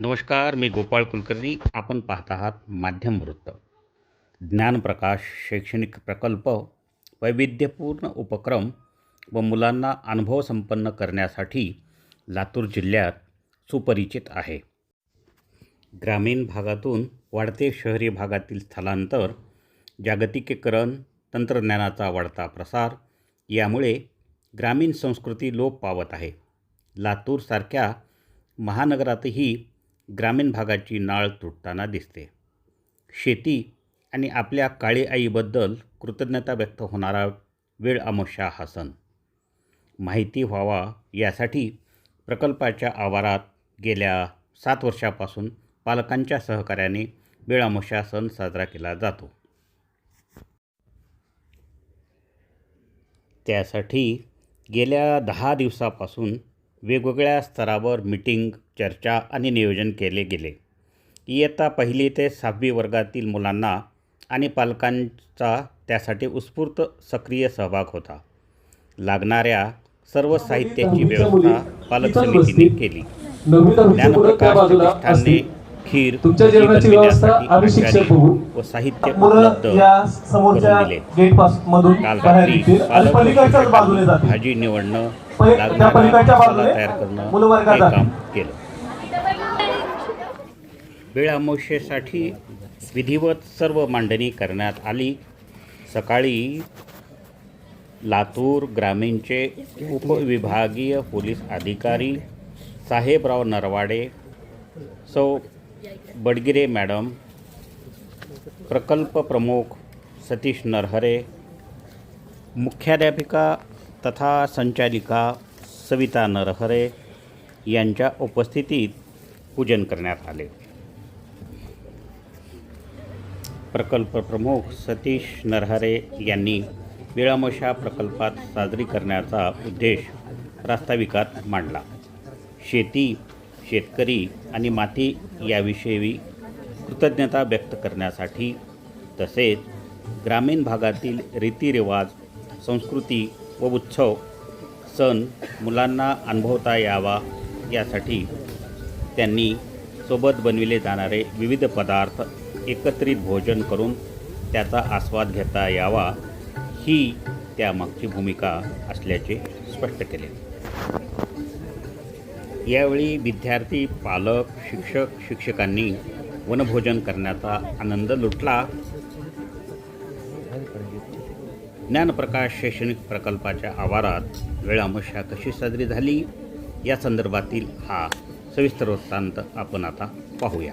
नमस्कार मी गोपाळ कुलकर्णी. आपण पाहत आहात माध्यम वृत्त. ज्ञानप्रकाश शैक्षणिक प्रकल्प वैविध्यपूर्ण उपक्रम व मुलांना अनुभव संपन्न करण्यासाठी लातूर जिल्ह्यात सुपरिचित आहे. ग्रामीण भागातून वाढते शहरी भागातील स्थलांतर जागतिकीकरण तंत्रज्ञानाचा वाढता प्रसार यामुळे ग्रामीण संस्कृती लोप पावत आहे. लातूरसारख्या महानगरातही ग्रामीण भागाची नाळ तुटताना दिसते. शेती आणि आपल्या काळी आईबद्दल कृतज्ञता व्यक्त होणारा वेळ अमोशा हा सण. माहिती व्हावा यासाठी प्रकल्पाच्या आवारात गेल्या सात वर्षापासून पालकांच्या सहकार्याने वेळ अमावस्या सण साजरा केला जातो. त्यासाठी गेल्या दहा दिवसापासून वेगवेगळ्या स्तरावर मीटिंग चर्चा आणि नियोजन केले गेले. इयत्ता पहिली ते सहावी वर्गातील मुलांना आणि पालकांचा त्यासाठी उत्स्फूर्त सक्रिय सहभाग होता. लागणाऱ्या सर्व साहित्याची व्यवस्था पालक समितीने केली. ज्ञानप्रकाश प्रतिष्ठानने खीर तुमच्या जेवणाची व्यवस्था आम्ही शिक्षक बघू. व साहित्य उपलब्ध या समोरच्या गेट पास मधून बाहेर येतील. आणि पालक पलीकडच्याच बाजूने जातील. भाजी निवडणं त्या पलीकडच्या बाजूने तयार करणं हे. काम केलं. वेळ विधिवत सर्व मांडणी करण्यात आली. सकाळी लातूर ग्रामीणचे उपविभागीय पोलीस अधिकारी साहेबराव नरवाडे सौ. बडगिरे मॅडम प्रकल्प प्रमुख सतीश नरहरे मुख्याध्यापिका तथा संचालिका सविता नरहरे यांच्या उपस्थितीत पूजन करण्यात आले. प्रकल्प प्रमुख सतीश नरहरे यांनी वेळामशा प्रकल्पात साजरी करण्याचा उद्देश प्रास्ताविकात मांडला. शेती शेतकरी आणि माती याविषयी कृतज्ञता व्यक्त करण्यासाठी तसेच ग्रामीण भागातील रीतिरिवाज संस्कृती व उत्सव सण मुलांना अनुभवता यावा यासाठी त्यांनी सोबत बनविले जाणारे विविध पदार्थ एकत्रित भोजन करून त्याचा आस्वाद घेता यावा ही त्यामागची भूमिका असल्याचे स्पष्ट केले. यावेळी विद्यार्थी पालक शिक्षक शिक्षकांनी वनभोजन करण्याचा आनंद लुटला. ज्ञानप्रकाश शैक्षणिक प्रकल्पाच्या आवारात वेळामशा कशी साजरी झाली? या संदर्भातील हा सविस्तर वृत्तांत आपण आता पाहूया.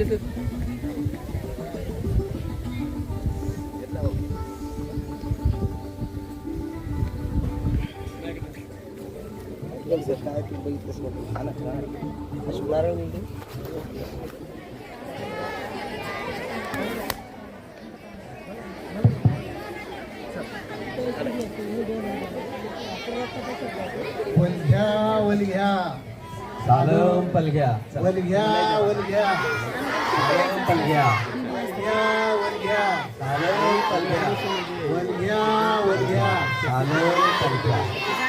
اللي وليا وليا سلام بلقى وليا وليا सालम पलग्या वलघ्या सालम पलग्या वलघ्या वलघ्या सालम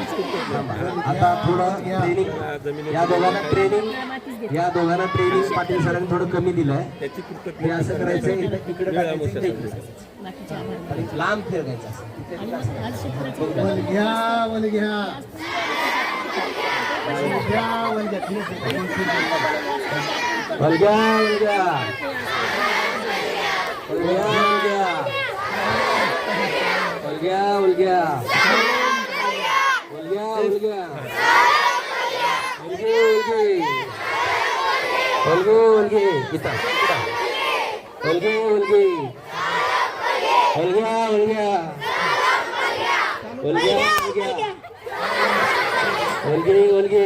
आता थोडं ट्रेनिंग या दोघांना ट्रेनिंग या दोघांना ट्रेनिंग पाटील सरांनी थोडं कमी दिलंय हे असं करायचं इकडे लांब फिरवायचं असं. वलघ्या Walja, walja. Walja, walja. Walja, walja. Walja, walja. Walgi, walgi. Kita, kita. Walgi, walgi. Walja, walja. Walja, walja. ओलगे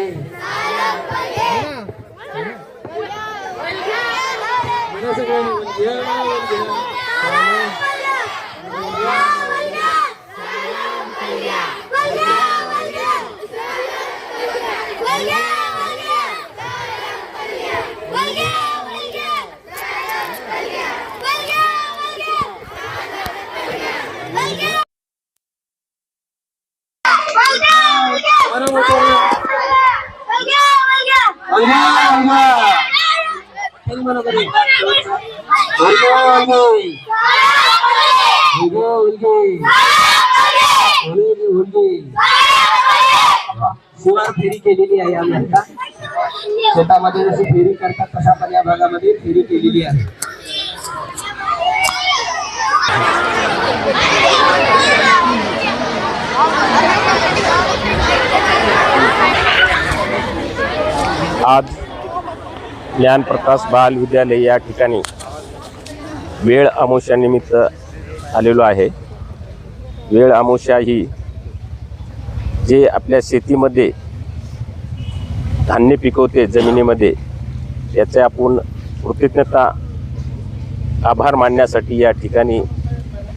बघा सगळ्यांनी, फेरी केलेली आहे आम्ही आता शेतामध्ये जशी फेरी करतात तशा पण या भागामध्ये फेरी केलेली आहे. आज ज्ञानप्रकाश बाल विद्यालय या ठिकाणी वेळ अमावस्यानिमित्त आलेलो आहे. वेळ अमावस्या ही जे आपल्या शेतीमध्ये धान्य पिकवते जमिनीमध्ये याचे आपण कृतज्ञता आभार मानण्यासाठी या ठिकाणी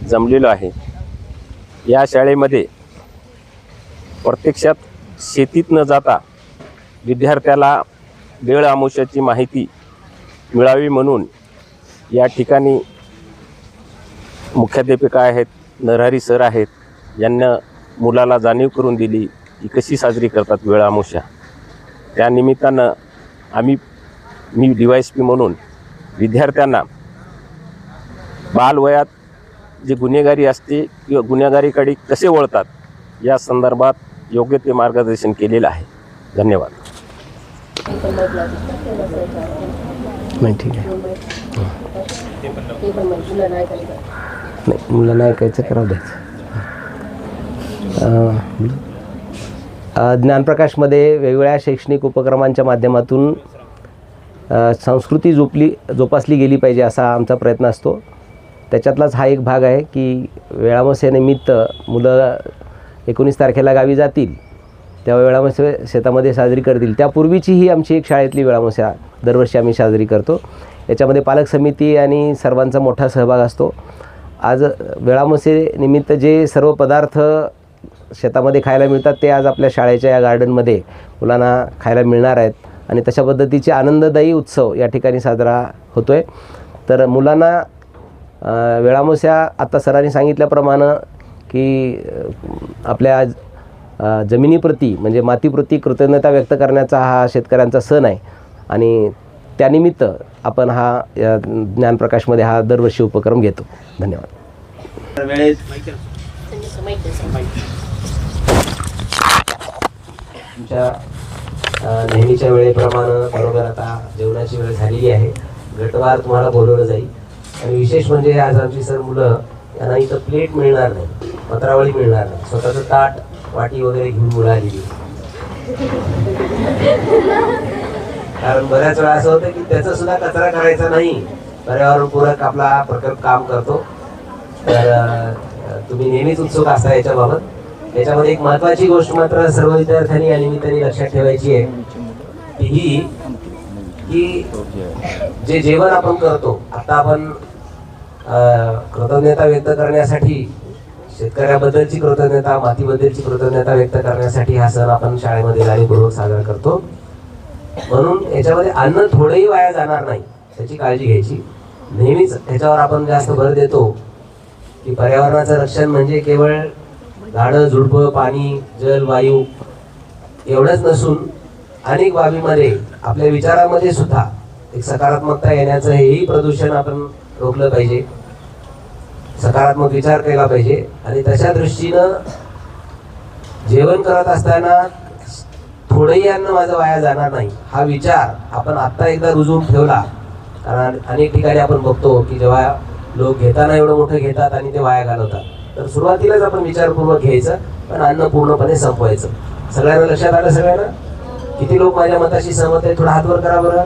जमलेलो आहे. या शाळेमध्ये प्रत्यक्षात शेतीत न जाता विद्यार्थ्याला वेळ आमुष्याची माहिती मिळावी म्हणून या ठिकाणी मुख्याध्यापिका आहेत नरहरी सर आहेत यांना मुलाला जाणीव करून दिली की कशी साजरी करतात वेळ त्या निमित्तानं आम्ही मी डी वाय एस पी म्हणून विद्यार्थ्यांना बालवयात जे गुन्हेगारी असते किंवा गुन्हेगारीकडे कसे वळतात या संदर्भात योग्य ते मार्गदर्शन केलेलं आहे. धन्यवाद. नाही ठीक आहे. नाही मुलांना ऐकायचं करावं द्यायचं. ज्ञानप्रकाशमध्ये वेगवेगळ्या शैक्षणिक उपक्रमांच्या माध्यमातून संस्कृती जोपली जोपासली गेली पाहिजे असा आमचा प्रयत्न असतो. त्याच्यातलाच हा एक भाग आहे की वेळामसेनिमित्त मुलं एकोणीस तारखेला गावी जातील तेव्हा वेळामसे शेतामध्ये साजरी करतील. त्यापूर्वीची ही आमची एक शाळेतली वेळामस्या दरवर्षी आम्ही साजरी करतो. याच्यामध्ये पालक समिती आणि सर्वांचा मोठा सहभाग असतो. आज वेळामसेनिमित्त जे सर्व पदार्थ शेतामध्ये खायला मिळतात ते आज आपल्या शाळेच्या या गार्डनमध्ये मुलांना खायला मिळणार आहेत. आणि तशा पद्धतीचे आनंददायी उत्सव या ठिकाणी साजरा होतो आहे तर मुलांना वेळामोस्या आता सरांनी सांगितल्याप्रमाणे की आपल्या जमिनीप्रती म्हणजे मातीप्रती कृतज्ञता व्यक्त करण्याचा हा शेतकऱ्यांचा सण आहे. आणि त्यानिमित्त आपण हा या ज्ञानप्रकाशमध्ये हा दरवर्षी उपक्रम घेतो. धन्यवाद. तुमच्या नेहमीच्या वेळेप्रमाणे बरोबर आता जेवणाची वेळ झालेली आहे. गटवार तुम्हाला बोलवलं जाईल. आणि विशेष म्हणजे आज आमची सर मुलं यांना इथं प्लेट मिळणार नाही पत्रावळी मिळणार नाही. स्वतःचं ताट वाटी वगैरे घेऊन मुलं आलेली कारण बऱ्याच वेळा असं होतं की त्याचा सुद्धा कचरा करायचा नाही. पर्यावरणपूरक आपला प्रकल्प काम करतो. तर तुम्ही नेहमीच उत्सुक असता याच्याबाबत. याच्यामध्ये एक महत्वाची गोष्ट मात्र सर्व विद्यार्थ्यांनी या निमित्ताने लक्षात ठेवायची आहे. ती ही की जे जेवण आपण करतो आता आपण कृतज्ञता व्यक्त करण्यासाठी शेतकऱ्याबद्दलची कृतज्ञता मातीबद्दलची कृतज्ञता व्यक्त करण्यासाठी हा सण आपण शाळेमध्ये जाणीवपूर्वक साजरा करतो. म्हणून याच्यामध्ये अन्न थोडंही वाया जाणार नाही त्याची काळजी घ्यायची. नेहमीच ह्याच्यावर आपण जास्त भर देतो की पर्यावरणाचं रक्षण म्हणजे केवळ झाडं झुडपं पाणी जल वायू एवढंच नसून अनेक बाबीमध्ये आपल्या विचारामध्ये सुद्धा एक सकारात्मकता येण्याचं हेही प्रदूषण आपण रोखलं पाहिजे. सकारात्मक विचार केला पाहिजे. आणि तशा दृष्टीनं जेवण करत असताना थोडंही अन्न माझं वाया जाणार नाही. हा विचार आपण आत्ता एकदा रुजवून ठेवला. कारण अनेक ठिकाणी आपण बघतो की जेव्हा लोक घेताना एवढं मोठं घेतात आणि ते वाया घालवतात. तर सुरुवातीलाच आपण विचारपूर्वक घ्यायचं पण अन्न पूर्णपणे संपवायचं. सगळ्यांना लक्षात आलं सगळ्यांना? किती लोक माझ्या मताशी सहमत आहे थोडा हातवर करा बरं.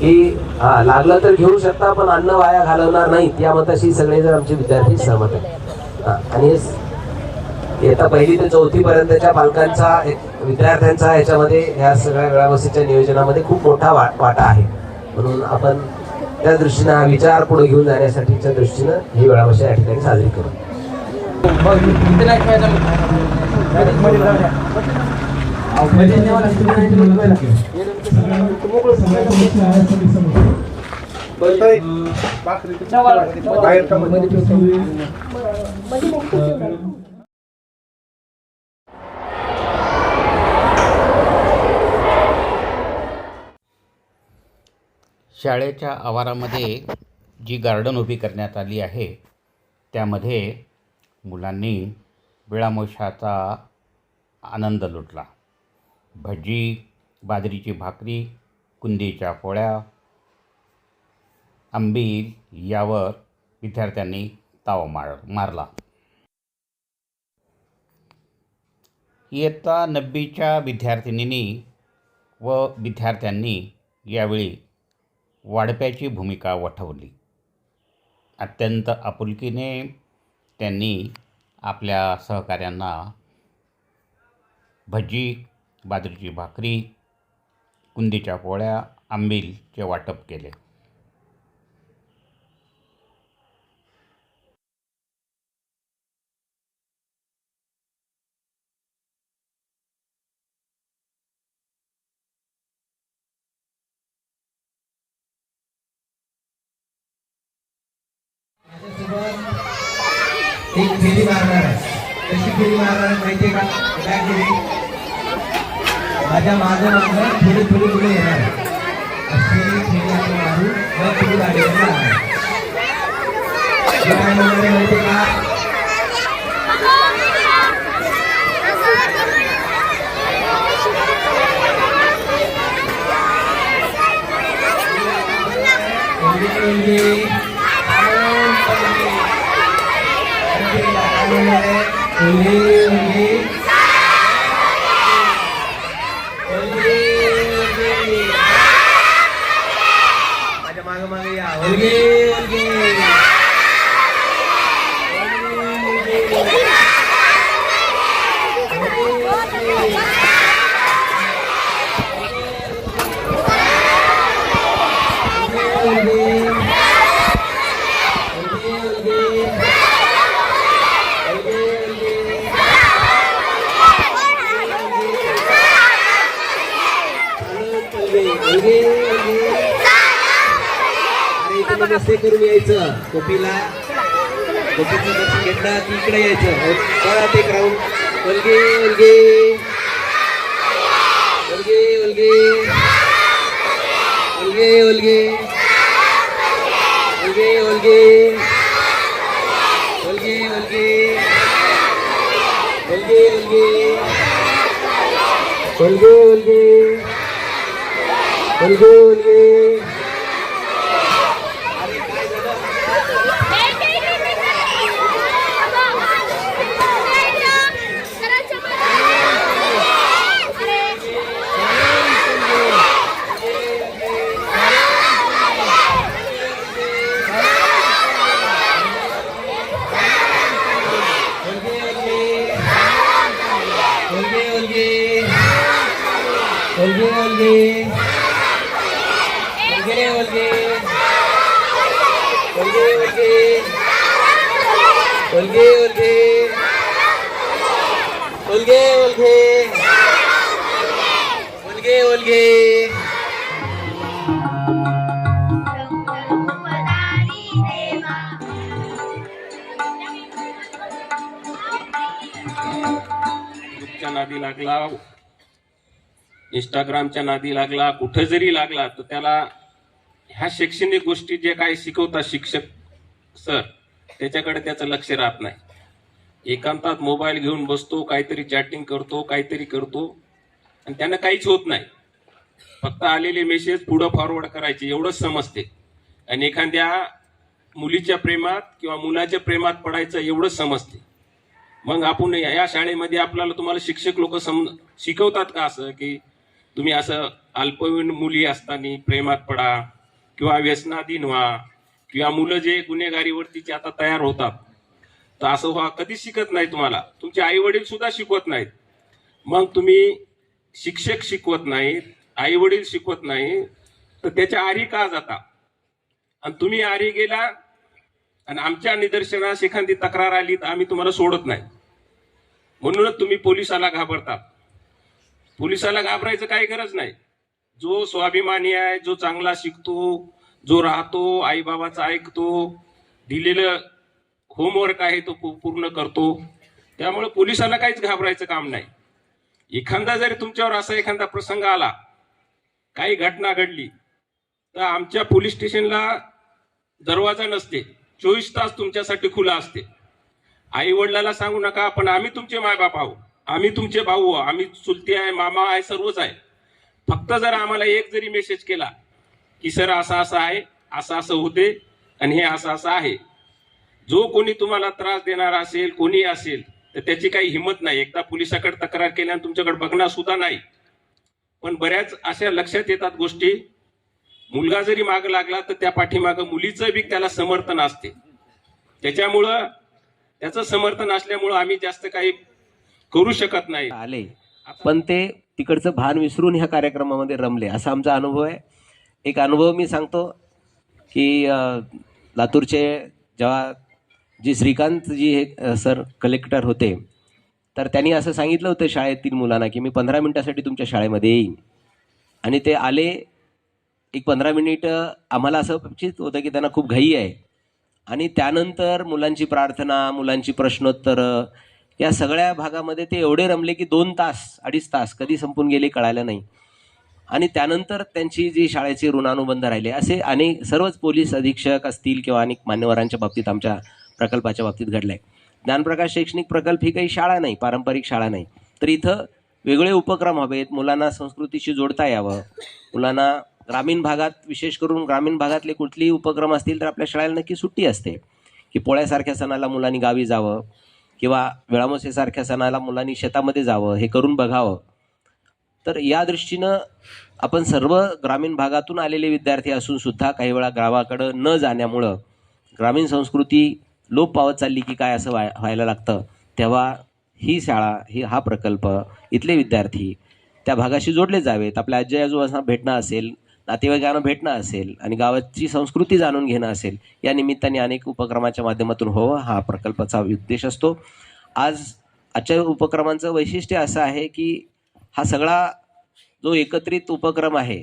की हा लागलं तर घेऊ शकता पण अन्न वाया घालवणार नाहीत. या मताशी सगळे जर आमचे विद्यार्थी सहमत आहेत. हा, आणि येता पहिली ते चौथी पर्यंतच्या पालकांचा एक विद्यार्थ्यांचा याच्यामध्ये या सगळ्या वेळावसीच्या नियोजनामध्ये खूप मोठा वा- वाटा आहे. म्हणून आपण त्या दृष्टीनं हा विचार पुढे घेऊन जाण्यासाठीच्या दृष्टीनं ही वेळावशी या ठिकाणी साजरी करू. शाळेच्या आवारामध्ये जी गार्डन उभी करण्यात आली आहे त्यामध्ये मुलांनी विळामोशाचा आनंद लुटला. भजी बाजरीची भाकरी कुंदीच्या पोळ्या आंबील यावर विद्यार्थ्यांनी ताव मार मारला. इयत्ता नब्बीच्या विद्यार्थिनींनी व विद्यार्थ्यांनी यावेळी वाढप्याची भूमिका वठवली. अत्यंत आपुलकीने त्यांनी आपल्या सहकाऱ्यांना भजी बाजरीची भाकरी कुंदीच्या पोळ्या आंबीलचे वाटप केले. एक फेरी मारणार आहे. कशी फेरी मारणार आहे माहितीये का? काय फेरी. माझ्या मागं माझं थोडी थोडी मुलं येणार अशी फेरी आपण मारू. मग तुम्ही गाडी जाणार. हे काय म्हणणार आहे माहितीये का? Thank you. आनंद, मुलगी. माझ्या माग मागे या अरे नसते करून यायचं. कोपीला कोपीचं दर्शन घेतला की इकडे यायचं. परत एक राऊंड ओलगे ओलगे ओलगे ओलगे ओलगे ओलगे ओलगे ओलगे ओलगे ओलगे ओलगे ओलगे ओलगे ओलगे बोलगे बोलगे ओलगे घे नादी लागला. इंस्टाग्रामच्या नादी लागला. कुठं जरी लागला तर त्याला ह्या शैक्षणिक गोष्टी जे काय शिकवतात शिक्षक सर त्याच्याकडे त्याचं लक्ष राहत नाही. एकांतात मोबाईल घेऊन बसतो काहीतरी चॅटिंग करतो काहीतरी करतो आणि त्यांना काहीच होत नाही. फक्त आलेले मेसेज पुढं फॉरवर्ड करायचे एवढंच समजते. आणि एखाद्या मुलीच्या प्रेमात किंवा मुलाच्या प्रेमात पडायचं एवढंच समजते. मग आपण या शाळेमध्ये आपल्याला तुम्हाला शिक्षक लोक सम शिकवतात का असं की तुम्ही असं अल्पवयीन मुली असताना प्रेमात पडा किंवा व्यसनाधीन व्हा किंवा मुलं जे गुन्हेगारीवरतीचे आता तयार होतात तर असं व्हा कधीच शिकत नाही तुम्हाला. तुमचे आई वडील सुद्धा शिकवत नाहीत. मग तुम्ही शिक्षक शिकवत नाहीत आई वडील शिकवत नाही तर त्याच्या आरी का जाता? आणि तुम्ही आरी गेला आणि आमच्या निदर्शनास एखादी तक्रार आली तर आम्ही तुम्हाला सोडत नाही. म्हणूनच तुम्ही पोलिसाला घाबरता. पोलिसाला घाबरायचं काही गरज नाही. जो स्वाभिमानी आहे जो चांगला शिकतो जो राहतो आईबाबाचा ऐकतो दिलेलं होमवर्क आहे तो पूर्ण करतो. त्यामुळे पोलिसाला काहीच घाबरायचं काम नाही. एखादा जरी तुमच्यावर असा एखादा प्रसंग आला काही घटना घडली तर आमच्या पोलीस स्टेशनला दरवाजा नसते. चोवीस तास तुमच्यासाठी खुला असते. आई वडिलाला सांगू नका पण आम्ही तुमचे मायबाप आहो आम्ही तुमचे भाऊ आहो आम्ही चुलती आहे मामा आहे सर्वच आहे. फक्त जर आम्हाला एक जरी मेसेज केला की सर असं असं आहे असं असं होते आणि हे असं असं आहे. जो कोणी तुम्हाला त्रास देणार असेल कोणी असेल तर त्याची काही हिंमत नाही. एकदा पोलिसाकडे तक्रार केल्यानं तुमच्याकडे बघणार सुद्धा नाही. पण बऱ्याच अशा लक्षात येतात गोष्टी. मुलगा जरी माग लागला तर त्या पाठीमागं मुलीचं बी त्याला समर्थन असते. त्याच्यामुळं त्याचं समर्थन असल्यामुळं आम्ही जास्त काही करू शकत नाही. आले. पण ते तिकडचं भान विसरून ह्या कार्यक्रमामध्ये रमले असा आमचा अनुभव आहे. एक अनुभव मी सांगतो की लातूरचे जेव्हा जी श्रीकांत जी हे सर कलेक्टर होते तर त्यांनी असं सांगितलं होतं शाळेतील मुलांना की मी पंधरा मिनिटासाठी तुमच्या शाळेमध्ये येईन. आणि ते आले एक पंधरा मिनिटं आम्हाला असं अपेक्षित होतं की त्यांना खूप घाई आहे. आणि त्यानंतर मुलांची प्रार्थना मुलांची प्रश्नोत्तरं या सगळ्या भागामध्ये ते एवढे रमले की दोन तास अडीच तास कधी संपून गेले कळायला नाही. आणि त्यानंतर त्यांची जी शाळेचे ऋणानुबंध राहिले असे अनेक सर्वच पोलीस अधीक्षक असतील किंवा अनेक मान्यवरांच्या बाबतीत आमच्या प्रकल्पाच्या बाबतीत घडलं आहे ज्ञानप्रकाश शैक्षणिक प्रकल्प ही काही शाळा नाही पारंपरिक शाळा नाही. तर इथं वेगळे उपक्रम हवेत मुलांना संस्कृतीशी जोडता यावं मुलांना ग्रामीण भागात विशेष करून ग्रामीण भागातले कुठलेही उपक्रम असतील तर आपल्या शाळेला नक्की सुट्टी असते. की पोळ्यासारख्या सणाला मुलांनी गावी जावं किंवा वेळामोसेसारख्या सणाला मुलांनी शेतामध्ये जावं हे करून बघावं. तर या दृष्टीनं आपण सर्व ग्रामीण भागातून आलेले विद्यार्थी असून सुद्धा काही वेळा गावाकडं न जाण्यामुळं ग्रामीण संस्कृती लोप पावत चालली की काय असं व्हाय व्हायला लागतं तेव्हा ही शाळा ही हा प्रकल्प इथले विद्यार्थी त्या भागाशी जोडले जावेत. आपल्या आजी आजोबांना भेटणं असेल नातेवाईकांना भेटणं असेल आणि गावाची संस्कृती जाणून घेणं असेल या निमित्ताने अनेक उपक्रमाच्या माध्यमातून व्हावं हा प्रकल्पाचा उद्देश असतो. आज आजच्या उपक्रमांचं वैशिष्ट्य असं आहे की हा सगळा जो एकत्रित उपक्रम आहे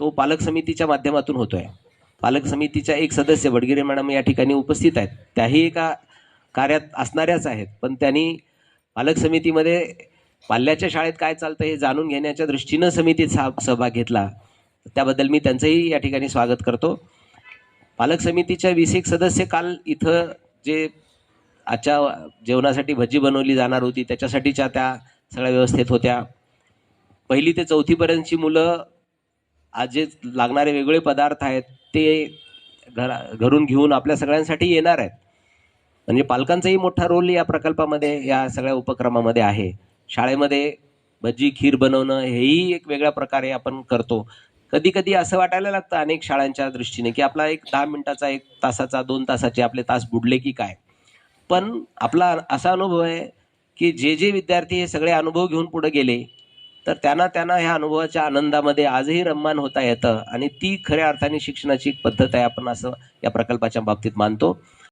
तो पालक समितीच्या माध्यमातून होतो आहे पालक समितीच्या एक सदस्य वडगिरे मॅडम या ठिकाणी उपस्थित आहेत. त्याही एका कार्यात असणाऱ्याच आहेत. पण त्यांनी पालक समितीमध्ये पाल्याच्या शाळेत काय चालतं हे जाणून घेण्याच्या दृष्टीनं समितीत सह सहभाग घेतला. त्याबद्दल मी त्यांचंही या ठिकाणी स्वागत करतो. पालक समितीच्या वीस एक सदस्य काल इथं जे आजच्या जेवणासाठी भजी बनवली जाणार होती त्याच्यासाठीच्या त्या सगळ्या व्यवस्थेत होत्या. पहिली ते चौथीपर्यंतची मुलं आज जे लागणारे वेगळे पदार्थ आहेत ते घरा घरून घेऊन आपल्या सगळ्यांसाठी येणार आहेत. म्हणजे पालकांचाही मोठा रोल या प्रकल्पामध्ये या सगळ्या उपक्रमामध्ये आहे. शाळेमध्ये भजी खीर बनवणं हेही एक वेगळ्या प्रकारे आपण करतो. कधी कधी असं वाटायला लागतं अनेक शाळांच्या दृष्टीने की आपला एक दहा मिनिटाचा एक तासाचा दोन तासाचे आपले तास बुडले की काय? पण आपला असा अनुभव आहे की जे जे विद्यार्थी हे सगळे अनुभव घेऊन पुढे गेले तर त्यांना त्यांना ह्या अनुभवाच्या आनंदामध्ये आजही रममान होता येतं. आणि ती खऱ्या अर्थाने शिक्षणाची एक पद्धत आहे आपण असं या प्रकल्पाच्या बाबतीत मानतो.